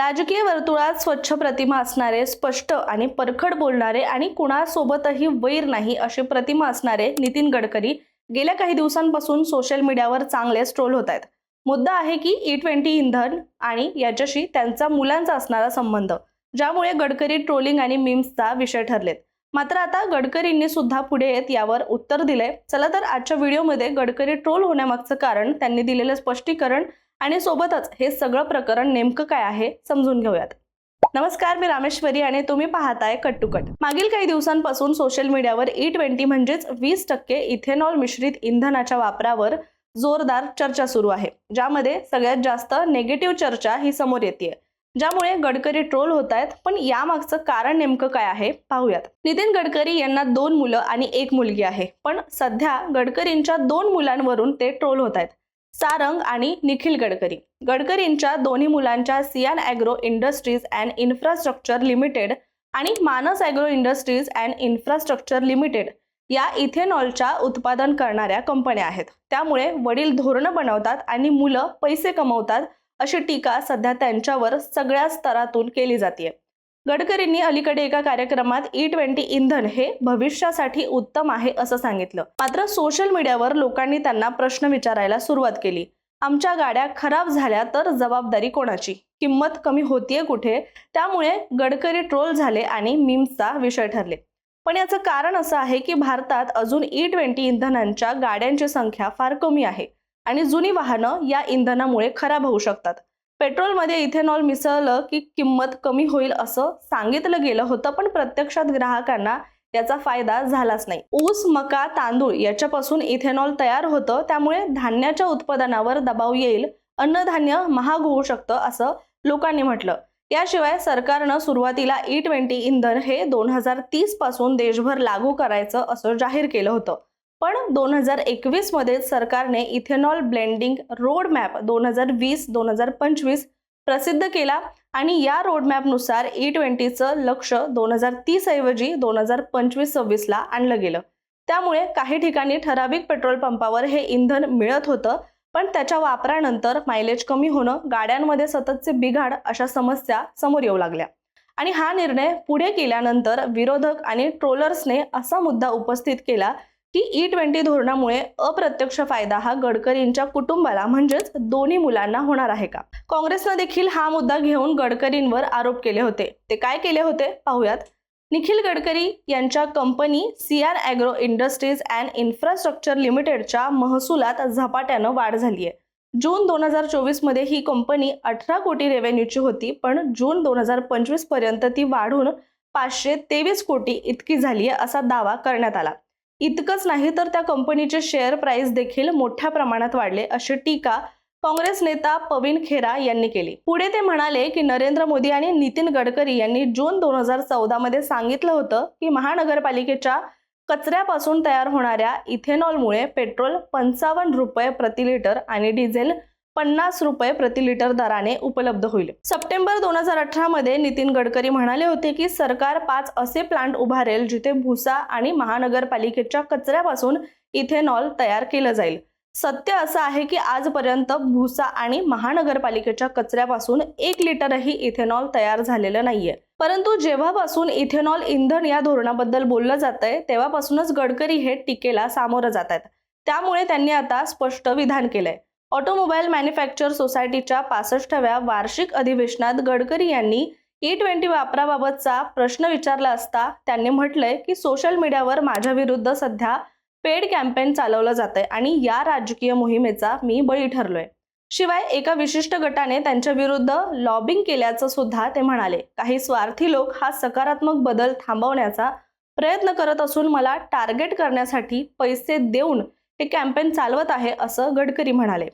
राजकीय वर्तुळात स्वच्छ प्रतिमा असणारे स्पष्ट आणि परखड बोलणारे आणि कुणासोबतही वैर नाही अशी प्रतिमा असणारे नितीन गडकरी गेल्या काही दिवसांपासून सोशल मीडियावर चांगलेच ट्रोल होत आहेत. मुद्दा आहे की e ई ट्वेंटी इंधन आणि याच्याशी त्यांचा मुलांचा असणारा संबंध ज्यामुळे गडकरी ट्रोलिंग आणि मीम्सचा विषय ठरलेत. मात्र आता गडकरींनी सुद्धा पुढे येत यावर उत्तर दिलंय. चला तर आजच्या व्हिडिओमध्ये गडकरी ट्रोल होण्यामागचं कारण त्यांनी दिलेलं स्पष्टीकरण आणि सोबतच हे सगळं प्रकरण नेमकं काय आहे समजून घेऊयात. नमस्कार मी रामेश्वरी आणि तुम्ही पाहताय कट टू कट मागील काही दिवसांपासून सोशल मीडियावर ई ट्वेंटी म्हणजेच वीस टक्के इथेनॉल मिश्रित इंधनाच्या वापरावर जोरदार चर्चा सुरू आहे. ज्यामध्ये सगळ्यात जास्त नेगेटिव्ह चर्चा ही समोर येते ज्यामुळे गडकरी ट्रोल होत आहेत पण यामागचं कारण नेमकं काय आहे पाहूयात. नितीन गडकरी यांना दोन मुलं आणि एक मुलगी आहे पण सध्या गडकरींच्या दोन मुलांवरून ते ट्रोल होत आहेत. सारंग आणि निखिल गडकरी. गडकरींच्या दोन्ही मुलांच्या Cian agro industries and infrastructure limited आणि Manas agro industries and infrastructure limited या इथेनॉलच्या उत्पादन करणाऱ्या कंपन्या आहेत. त्यामुळे वडील धोरणं बनवतात आणि मुलं पैसे कमवतात अशी टीका सध्या त्यांच्यावर सगळ्या स्तरातून केली जाते गडकरींनी अलीकडे एका कार्यक्रमात e ई ट्वेंटी इंधन हे भविष्यासाठी उत्तम आहे असं सांगितलं. मात्र सोशल मीडियावर लोकांनी त्यांना प्रश्न विचारायला सुरुवात केली. आमच्या गाड्या खराब झाल्या तर जबाबदारी कोणाची? किंमत कमी होतीये कुठे? त्यामुळे गडकरी ट्रोल झाले आणि मीम्सचा विषय ठरले. पण याचं कारण असं आहे की भारतात अजून e ई ट्वेंटी इंधनांच्या गाड्यांची संख्या फार कमी आहे. आणि जुनी वाहनं या इंधनामुळे खराब होऊ शकतात. पेट्रोलमध्ये इथेनॉल मिसळलं की किंमत कमी होईल असं सांगितलं गेलं होतं पण प्रत्यक्षात ग्राहकांना याचा फायदा झालाच नाही. ऊस मका तांदूळ याच्यापासून इथेनॉल तयार होतं त्यामुळे धान्याच्या उत्पादनावर दबाव येईल अन्नधान्य महाग होऊ शकतं असं लोकांनी म्हटलं. याशिवाय सरकारनं सुरुवातीला ई ट्वेंटी इंधन हे दोन हजार तीसपासून देशभर लागू करायचं असं जाहीर केलं होतं. पण दोन हजार एकवीसमध्ये सरकारने इथेनॉल ब्लेंडिंग रोड मॅप दोन हजार वीस दोन हजार पंचवीस प्रसिद्ध केला आणि या रोडमॅपनुसार ई ट्वेंटीचं लक्ष दोन हजार तीस ऐवजी दोन हजार पंचवीस सव्वीसला आणलं गेलं. त्यामुळे काही ठिकाणी ठराविक पेट्रोल पंपावर हे इंधन मिळत होतं पण त्याच्या वापरानंतर मायलेज कमी होणं गाड्यांमध्ये सततचे बिघाड अशा समस्या समोर येऊ लागल्या. आणि हा निर्णय पुढे केल्यानंतर विरोधक आणि ट्रोलर्सने असा मुद्दा उपस्थित केला की e ई ट्वेंटी धोरणामुळे अप्रत्यक्ष फायदा हा गडकरींच्या कुटुंबाला म्हणजेच दोन्ही मुलांना होणार आहे का? काँग्रेसनं देखील हा मुद्दा घेऊन गडकरींवर आरोप केले होते. ते काय केले होते? पाहूयात. निखिल गडकरी यांच्या company C R agro industries and infrastructure लिमिटेडच्या महसुलात झपाट्यानं वाढ झाली आहे जून दोन हजार चोवीसमध्ये ही कंपनी अठरा कोटी रेव्हेन्यूची होती पण जून दोन हजार पंचवीसपर्यंत ती वाढून पाचशे तेवीस कोटी इतकी झाली आहे असा दावा करण्यात आला. इतकंच नाही तर त्या कंपनीचे शेअर प्राइस देखील मोठ्या प्रमाणात वाढले अशी टीका काँग्रेस नेता पविन खेरा यांनी केली. पुढे ते म्हणाले की नरेंद्र मोदी आणि नितीन गडकरी यांनी जून दोन हजार चौदा मध्ये सांगितलं होतं की महानगरपालिकेच्या कचऱ्यापासून तयार होणाऱ्या इथेनॉलमुळे पेट्रोल पंचावन्न रुपये प्रति लिटर आणि डिझेल पन्नास रुपये प्रति लिटर दराने उपलब्ध होईल. सप्टेंबर दोन हजार अठरा मध्ये नितीन गडकरी म्हणाले होते की सरकार पाच असे प्लांट उभारेल जिथे भुसा आणि महानगरपालिकेच्या कचऱ्यापासून इथेनॉल तयार केलं जाईल. सत्य असं आहे की आजपर्यंत भुसा आणि महानगरपालिकेच्या कचऱ्यापासून एक लिटरही इथेनॉल तयार झालेलं नाहीये. परंतु जेव्हापासून इथेनॉल इंधन या धोरणाबद्दल बोललं जात आहे तेव्हापासूनच गडकरी हे टीकेला सामोरं जात आहेत त्यामुळे त्यांनी आता स्पष्ट विधान केलंय. ऑटोमोबाईल मॅन्युफॅक्चर सोसायटीच्या पासष्टाव्या वार्षिक अधिवेशनात गडकरी यांनी ई ट्वेंटी वापराबाबतचा प्रश्न विचारला असता त्यांनी म्हटलंय की सोशल मीडियावर माझ्या विरुद्ध सध्या पेड कॅम्पेन चालवलं जात आहे आणि या राजकीय मोहिमेचा मी बळी ठरलोय. शिवाय एका विशिष्ट गटाने त्यांच्या विरुद्ध लॉबिंग केल्याचं सुद्धा ते म्हणाले. काही स्वार्थी लोक हा सकारात्मक बदल थांबवण्याचा प्रयत्न करत असून मला टार्गेट करण्यासाठी पैसे देऊन हे कॅम्पेन चालवत आहे असं गडकरी म्हणाले.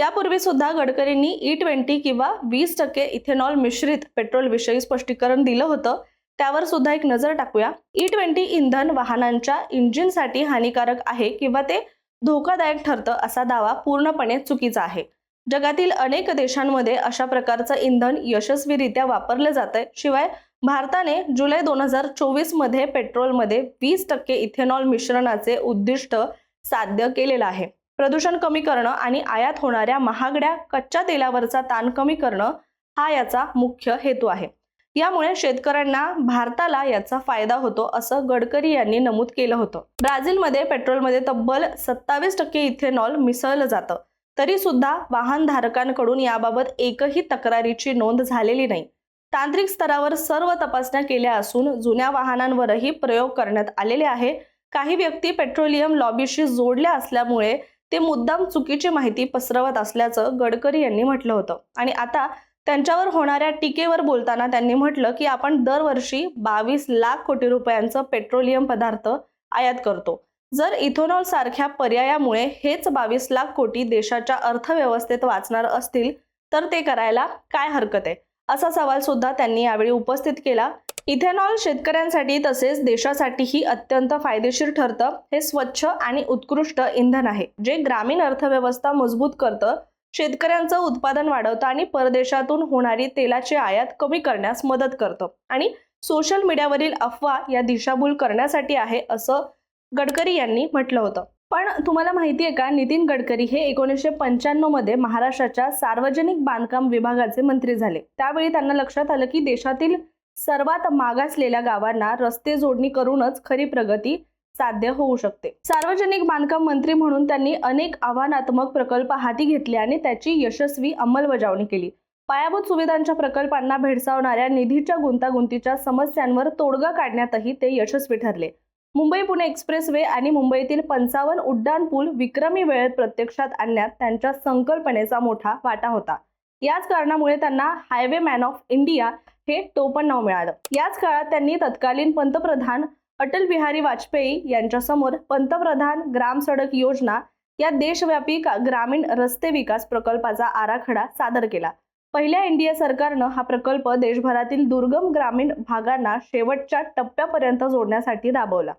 यापूर्वी सुद्धा गडकरींनी e ई ट्वेंटी किंवा वीस टक्के इथेनॉल मिश्रित पेट्रोल विषयी स्पष्टीकरण दिलं होतं. त्यावर सुद्धा एक नजर टाकूया. E ई ट्वेंटी इंधन वाहनांच्या इंजिनसाठी हानिकारक आहे किंवा ते धोकादायक ठरतं असा दावा पूर्णपणे चुकीचा आहे. जगातील अनेक देशांमध्ये अशा प्रकारचं इंधन यशस्वीरित्या वापरलं जातंय. शिवाय भारताने जुलै दोन हजार चोवीसमध्ये पेट्रोलमध्ये वीस टक्के इथेनॉल मिश्रणाचे उद्दिष्ट साध्य केलेलं आहे. प्रदूषण कमी करणं आणि आयात होणाऱ्या महागड्या कच्च्या तेलावरचा ताण कमी करणं हा याचा मुख्य हेतू आहे. यामुळे शेतकऱ्यांना भारताला याचा फायदा होतो असं गडकरी यांनी नमूद केलं होतं. ब्राझीलमध्ये पेट्रोलमध्ये तब्बल सत्तावीस टक्के इथेनॉल मिसळलं जातं. तरी सुद्धा वाहनधारकांकडून याबाबत एकही तक्रारीची नोंद झालेली नाही. तांत्रिक स्तरावर सर्व तपासण्या केल्या असून जुन्या वाहनांवरही प्रयोग करण्यात आलेले आहे. काही व्यक्ती पेट्रोलियम लॉबीशी जोडल्या असल्यामुळे ते मुद्दाम चुकीची माहिती पसरवत असल्याचं गडकरी यांनी म्हटलं होतं. आणि आता त्यांच्यावर होणाऱ्या टीकेवर बोलताना त्यांनी म्हटलं की आपण दरवर्षी बावीस लाख कोटी रुपयांचं पेट्रोलियम पदार्थ आयात करतो. जर इथेनॉल सारख्या पर्यायामुळे हेच बावीस लाख कोटी देशाच्या अर्थव्यवस्थेत वाचणार असतील तर ते करायला काय हरकत आहे? असा सवाल सुद्धा त्यांनी यावेळी उपस्थित केला. इथेनॉल शेतकऱ्यांसाठी तसेच देशासाठीही अत्यंत फायदेशीर ठरतं. हे स्वच्छ आणि उत्कृष्ट इंधन आहे जे ग्रामीण अर्थव्यवस्था मजबूत करतं शेतकऱ्यांचं उत्पादन वाढवतं आणि परदेशातून होणारी तेलाची आयात कमी करण्यास मदत करतं. आणि सोशल मीडियावरील अफवा या दिशाभूल करण्यासाठी आहे असं गडकरी यांनी म्हटलं होतं. पण तुम्हाला माहिती आहे का नितीन गडकरी हे एकोणीसशे पंच्याण्णवमध्ये महाराष्ट्राच्या सार्वजनिक बांधकाम विभागाचे मंत्री झाले. त्यावेळी त्यांना लक्षात आलं की देशातील सर्वात मागासलेल्या गावांना रस्ते जोडणी करूनच खरी प्रगती साध्य होऊ शकते. सार्वजनिक बांधकाम मंत्री म्हणून त्यांनी अनेक आव्हानात्मक प्रकल्प हाती घेतले आणि त्याची यशस्वी अंमलबजावणी केली. पायाभूत सुविधांच्या प्रकल्पांना भेडसावणाऱ्या निधीच्या गुंतागुंतीच्या समस्यांवर तोडगा काढण्यातही ते यशस्वी ठरले. मुंबई पुणे एक्सप्रेसवे आणि मुंबईतील पंचावन्न उड्डाण पूल विक्रमी वेळेत प्रत्यक्षात आणण्यात त्यांच्या संकल्पनेचा मोठा वाटा होता. याच कारणामुळे त्यांना हायवे मॅन ऑफ इंडिया हे टोपण नाव मिळालं. याच काळात त्यांनी तत्कालीन पंतप्रधान अटल बिहारी वाजपेयी यांच्यासमोर पंतप्रधान ग्राम सडक योजना या देशव्यापी का- ग्रामीण रस्ते विकास प्रकल्पाचा आराखडा सादर केला. पहिल्या एनडीए सरकारनं हा प्रकल्प देशभरातील दुर्गम ग्रामीण भागांना शेवटच्या टप्प्यापर्यंत जोडण्यासाठी राबवला.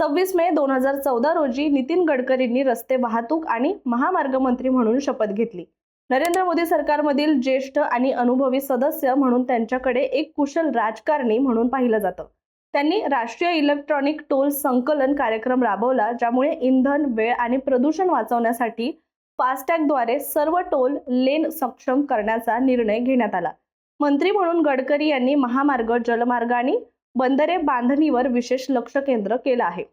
सव्वीस मे दोन हजार चौदा रोजी नितीन गडकरींनी रस्ते वाहतूक आणि महामार्ग मंत्री म्हणून शपथ घेतली. नरेंद्र मोदी सरकारमधील ज्येष्ठ आणि अनुभवी सदस्य म्हणून त्यांच्याकडे एक कुशल राजकारणी म्हणून पाहिलं जातं. त्यांनी राष्ट्रीय इलेक्ट्रॉनिक टोल संकलन कार्यक्रम राबवला ज्यामुळे इंधन वेळ आणि प्रदूषण वाचवण्यासाठी फास्टॅगद्वारे सर्व टोल लेन सक्षम करण्याचा निर्णय घेण्यात आला. मंत्री म्हणून गडकरी यांनी महामार्ग जलमार्ग आणि बंदरे बांधणीवर विशेष लक्ष केंद्र केलं आहे.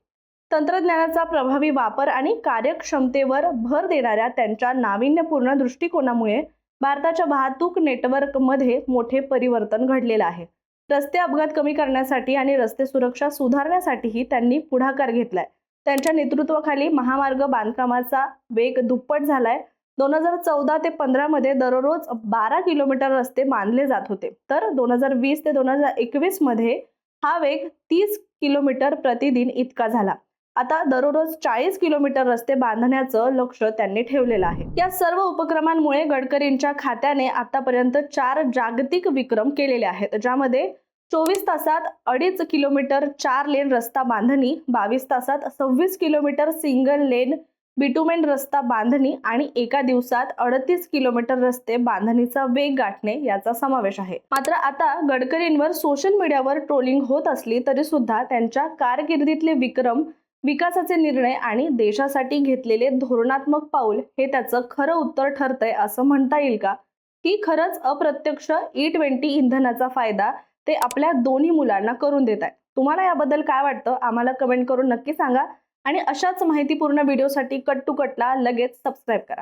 तंत्रज्ञानाचा प्रभावी वापर आणि कार्यक्षमतेवर भर देणाऱ्या त्यांच्या नाविन्यपूर्ण दृष्टिकोनामुळे भारताच्या वाहतूक नेटवर्कमध्ये मोठे परिवर्तन घडलेलं आहे. रस्ते अपघात कमी करण्यासाठी आणि रस्ते सुरक्षा सुधारण्यासाठीही त्यांनी पुढाकार घेतलाय. त्यांच्या नेतृत्वाखाली महामार्ग बांधकामाचा वेग दुप्पट झालाय. दोन हजार चौदा ते पंधरामध्ये दररोज बारा किलोमीटर रस्ते बांधले जात होते. तर दोन हजार वीस ते दोन हजार एकवीसमध्ये हा वेग तीस किलोमीटर प्रतिदिन इतका झाला. आता दररोज चाळीस किलोमीटर रस्ते बांधण्याचं लक्ष त्यांनी ठेवलेलं आहे. या सर्व उपक्रमांमुळे गडकरींच्या खात्याने आतापर्यंत चार जागतिक विक्रम केलेले आहेत ज्यामध्ये चोवीस तासात अडीच किलोमीटर चार लेन रस्ता बांधणी बावीस तासात सव्वीस किलोमीटर सिंगल लेन बिटुमेन रस्ता बांधणी आणि एका दिवसात अडतीस किलोमीटर रस्ते बांधणीचा वेग गाठणे याचा समावेश आहे. मात्र आता गडकरींवर सोशल मीडियावर ट्रोलिंग होत असली तरी सुद्धा त्यांच्या कारकिर्दीतले विक्रम विकासाचे निर्णय आणि देशासाठी घेतलेले धोरणात्मक पाऊल हे त्याचं खरं उत्तर ठरतंय असं म्हणता येईल का? की खरंच अप्रत्यक्ष e ई ट्वेंटी इंधनाचा फायदा ते आपल्या दोन्ही मुलांना करून देत आहेत? तुम्हाला याबद्दल काय वाटतं? आम्हाला कमेंट करून नक्की सांगा. आणि अशाच माहितीपूर्ण व्हिडिओसाठी कट टू कटला लगेच सबस्क्राईब करा.